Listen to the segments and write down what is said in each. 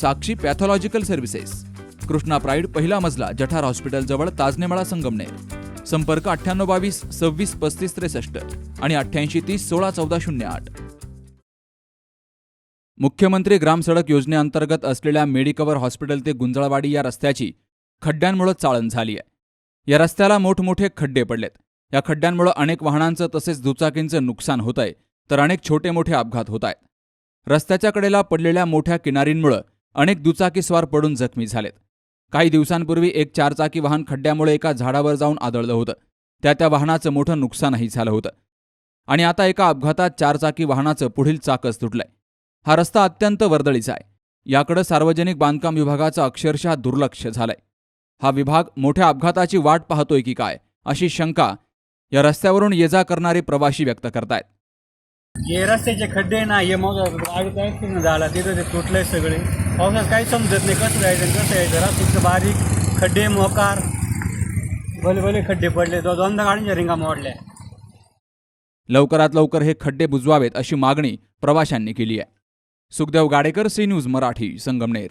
Sakshi pathological services. Krishna Pride पहिला मजला जठार hospital जवळ ताजनेमाळा संगमनेर. संपर्क अठ्ठ्याण्णव बावीस सव्वीस पस्तीस त्रेसष्ट आणि अठ्ठ्याऐंशी तीस सोळा चौदा शून्य आठ. मुख्यमंत्री ग्रामसडक योजनेअंतर्गत असलेल्या मेडिकवर हॉस्पिटल ते गुंजळवाडी या रस्त्याची खड्ड्यांमुळे चाळण झाली आहे या रस्त्याला मोठमोठे खड्डे पडलेत. या खड्ड्यांमुळे अनेक वाहनांचं तसेच दुचाकींचं नुकसान होत आहे तर अनेक छोटे मोठे अपघात होत आहेत रस्त्याच्या कडेला पडलेल्या मोठ्या किनारींमुळे अनेक दुचाकीस्वार पडून जखमी झालेत. काही दिवसांपूर्वी एक चारचाकी वाहन खड्ड्यामुळे एका झाडावर जाऊन आदळलं होतं. त्या त्या वाहनाचं मोठं नुकसानही झालं होतं. आणि आता एका अपघातात चारचाकी वाहनाचं पुढील चाकच तुटलंय. हा रस्ता अत्यंत वर्दळीचा आहे. याकडे सार्वजनिक बांधकाम विभागाचं अक्षरशः दुर्लक्ष झालंय. हा विभाग मोठ्या अपघाताची वाट पाहतोय की काय अशी शंका या रस्त्यावरून ये जा करणारे प्रवासी व्यक्त करतायत. हे रस्त्याचे खड्डे ना हे मग झाला तिथं ते तुटलंय सगळे. पावसात काही समजत नाही कसं जायचं कसं यायचं. रस्त्याचं बारीक खड्डे मोकार भले भले खड्डे पडले. तो दोनदा गाडीच्या रिंगा मोडल्या. लवकरात लवकर हे खड्डे बुजवावेत अशी मागणी प्रवाशांनी केली आहे. Sukhdev Gadekar C news Marathi Sangamner.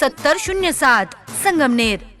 सत्तर शून्य सात संगमनेर.